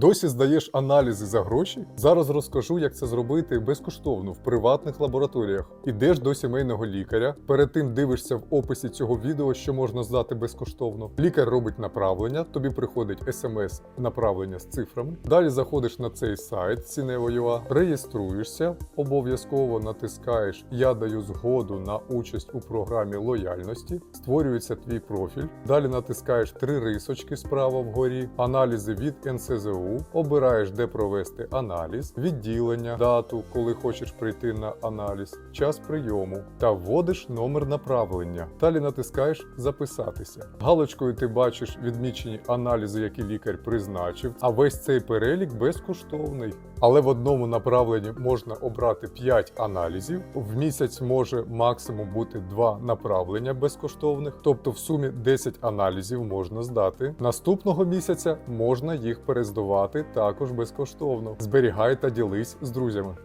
Досі здаєш аналізи за гроші? Зараз розкажу, як це зробити безкоштовно в приватних лабораторіях. Ідеш до сімейного лікаря. Перед тим дивишся в описі цього відео, що можна здати безкоштовно. Лікар робить направлення, тобі приходить смс направлення з цифрами. Далі заходиш на цей сайт Cinevo.ua, реєструєшся, обов'язково натискаєш Я даю згоду на участь у програмі лояльності. Створюється твій профіль. Далі натискаєш три рисочки справа вгорі, аналізи від НСЗУ, обираєш, де провести аналіз, відділення, дату, коли хочеш прийти на аналіз, час прийому та вводиш номер направлення. Далі натискаєш Записатися. Галочкою ти бачиш відмічені аналізи, які лікар призначив, а весь цей перелік безкоштовний. Але в одному направленні можна обрати 5 аналізів. В місяць може максимум бути 2 направлення безкоштовних, тобто в сумі 10 аналізів можна здати. Наступного місяця можна їх перездавати також безкоштовно. Зберігай та ділись з друзями.